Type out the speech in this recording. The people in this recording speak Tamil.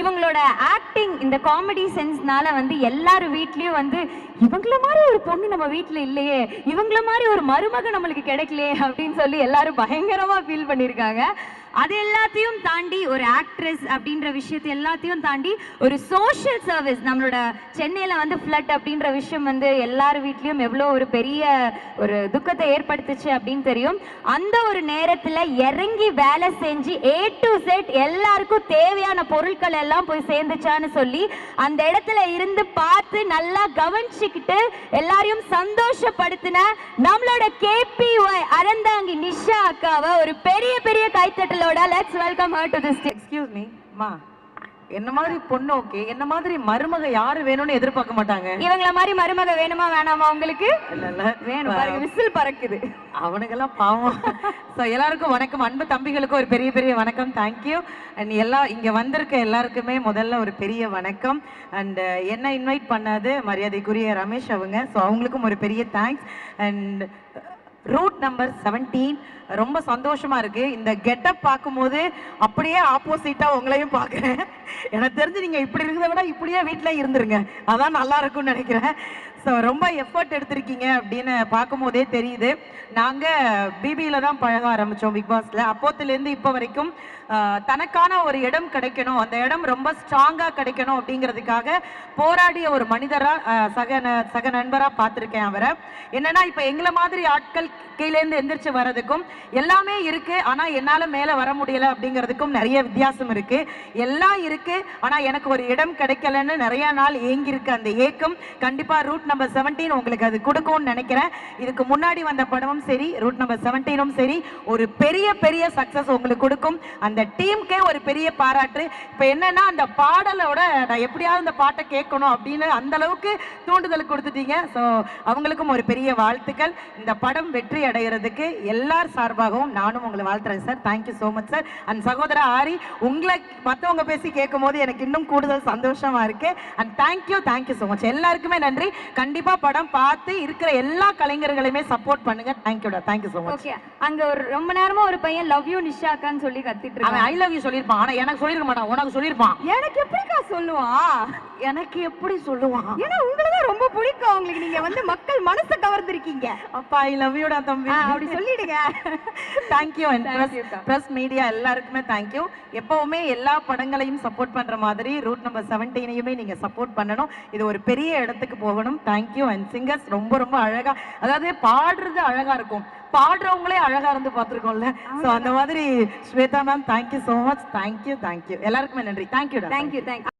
இவங்களோட ஆக்டிங் இந்த காமெடி சென்ஸ்னால வந்து எல்லார் வீட்லயும் வந்து இவங்கள மாதிரி ஒரு பொண்ணு நம்ம வீட்டில் இல்லையே. இவங்கள மாதிரி ஒரு மருமக நம்மளுக்கு கிடைக்கலையே. அப்படின்னு சொல்லி எல்லாரும் பயங்கரமா ஃபீல் பண்ணியிருக்காங்க அது எல்லாத்தையும் தாண்டி ஒரு ஆக்ட்ரஸ் அப்படின்ற விஷயத்தை எல்லாத்தையும் தாண்டி ஒரு சோஷியல் சர்வீஸ் நம்மளோட சென்னையில் வந்து ஃப்ளட் அப்படின்ற விஷயம் வந்து எல்லார் வீட்லேயும் எவ்வளோ ஒரு பெரிய ஒரு துக்கத்தை ஏற்படுத்துச்சு அப்படின்னு தெரியும். அந்த ஒரு நேரத்தில் இறங்கி வேலை செஞ்சு ஏ டு செட் எல்லாருக்கும் தேவையான பொருட்கள் எல்லாம் போய் சேர்ந்துச்சான்னு சொல்லி அந்த இடத்துல இருந்து பார்த்து நல்லா கவனிச்சுக்கிட்டு எல்லாரையும் சந்தோஷப்படுத்தின நம்மளோட கேபிஒய் அறந்தாங்கி நிஷா அக்காவை ஒரு பெரிய பெரிய கைத்தட்டலோட let's welcome her to this excuse me மா என்ன மாதிரி பொண்ணு ஓகே என்ன மாதிரி மருமக யாரு வேணும்னு எதிர்பார்க்க மாட்டாங்க? இவங்கள மாதிரி மருமக வேணுமா வேணாமா உங்களுக்கு? வேணும் பாருங்க விசில் பறக்குது. அவனுங்கெல்லாம் பாவம். ஸோ எல்லாருக்கும் வணக்கம். அன்பு தம்பிகளுக்கும் ஒரு பெரிய பெரிய வணக்கம். தேங்க்யூ அண்ட் எல்லா இங்கே வந்திருக்க எல்லாருக்குமே முதல்ல ஒரு பெரிய வணக்கம். அண்ட் என்ன இன்வைட் பண்ணது மரியாதைக்குரிய ரமேஷ் அவங்க. ஸோ அவங்களுக்கும் ஒரு பெரிய thanks and route number seventeen ரொம்ப சந்தோஷமா இருக்கு. இந்த கெட்டப் பார்க்கும்போது அப்படியே ஆப்போசிட்டா உங்களையும் பார்க்குறேன். எனக்கு தெரிஞ்சு நீங்க இப்படி இருக்கிறத விட இப்படியே வீட்டில் இருந்துருங்க. அதான் நல்லா இருக்கும்னு நினைக்கிறேன். ஸோ ரொம்ப எஃபர்ட் எடுத்திருக்கீங்க அப்படின்னு பார்க்கும்போதே தெரியுது. நாங்கள் பிபியில் தான் பழக ஆரம்பித்தோம் பிக் பாஸில் அப்போத்துலேருந்து இப்போ வரைக்கும் தனக்கான ஒரு இடம் கிடைக்கணும். அந்த இடம் ரொம்ப ஸ்ட்ராங்காக கிடைக்கணும் அப்படிங்கிறதுக்காக போராடிய ஒரு மனிதராக சக ந- சக நண்பராக பார்த்துருக்கேன் அவரை. என்னன்னா இப்போ எங்களை மாதிரி ஆட்கள் கீழேருந்து எந்திரிச்சு வர்றதுக்கும் எல்லாமே இருக்கு. ஆனா என்னால மேல வர முடியல அப்படிங்கிறதுக்கும் நிறைய வித்தியாசம் இருக்கு. எல்லாம் இருக்கு இருக்கு. ஆனா எனக்கு ஒரு இடம் கிடைக்கலன்னு நிறைய நாள் ஏங்கி இருக்கு அந்த ஏக்கம். கண்டிப்பா ரூட் நம்பர் செவன்டீன் உங்களுக்கு அது கொடுக்கும்னு நினைக்கிறேன். இதுக்கு முன்னாடி வந்த படமும் சரி ரூட் நம்பர் செவன்டீனும் சரி. ஒரு பெரிய பெரிய சக்சஸ் உங்களுக்கு கொடுக்கும். அந்த டீமுக்கே ஒரு பெரிய பாராட்டு. இப்போ என்னன்னா அந்த பாடலோட நான் எப்படியாவது அந்த பாட்டை கேட்கணும் அப்படின்னு அந்த அளவுக்கு தூண்டுதல் கொடுத்துட்டீங்க. ஸோ அவங்களுக்கும் ஒரு பெரிய வாழ்த்துக்கள். இந்த படம் வெற்றி அடைகிறதுக்கு எல்லார் சார்பாகவும் நானும் உங்களை வாழ்த்துறேன் sir thank you so much sir and சகோதர ஆரி உங்களை மற்றவங்க பேசி கேட்கும் போது எனக்கு இன்னும் கூடுதல் சந்தோஷமா இருக்கு. And thank you thank you so much எல்லாருக்குமே நன்றி. கண்டிப்பா படம் பார்த்து இருக்கிற எல்லா கலைஞர்களையுமே சப்போர்ட் பண்ணுங்க. தேங்க்யூடா தேங்க்யூ ஸோ மச் அங்க ஒரு ரொம்ப நேரமா ஒரு பையன் லவ் யூ நிஷா அக்கான்னு சொல்லி கத்திட்டு அவன் ஐ லவ் யூ சொல்லியிருப்பான். ஆனா எனக்கு சொல்லிருக்க மாட்டான். உனக்கு சொல்லியிருப்பான். எனக்கு எப்படிக்கா சொல்லுவான்? எனக்கு எப்படி சொல்லுவான்? ஏன்னா உங்களுக்கு ரொம்ப பிடிக்கும். உங்களுக்கு நீங்க வந்து மக்கள் மனசை கவர்ந்திருக்கீங்க. அப்பா ஐ லவ் யூடா தம்பி. அப்படி சொல்லிடுங்க. Thank you and. Press media எல்லாருக்குமே தேங்க்யூ எப்பவுமே எல்லா படங்களையும் சப்போர்ட் பண்ற மாதிரி ரூட் நம்பர் செவன்டீனையுமே நீங்க சப்போர்ட் பண்ணணும். இது ஒரு பெரிய இடத்துக்கு போகணும். தேங்க்யூ அண்ட் சிங்கர்ஸ் ரொம்ப ரொம்ப அழகா அதாவது பாடுறது அழகா இருக்கும். பாடுறவங்களே அழகா இருந்து பார்த்துருக்கோம்ல. ஸோ அந்த மாதிரி Shweta ma'am thank you so much thank you thank you எல்லாருக்குமே நன்றி. தேங்க்யூடா தேங்க்யூ தேங்க்யூ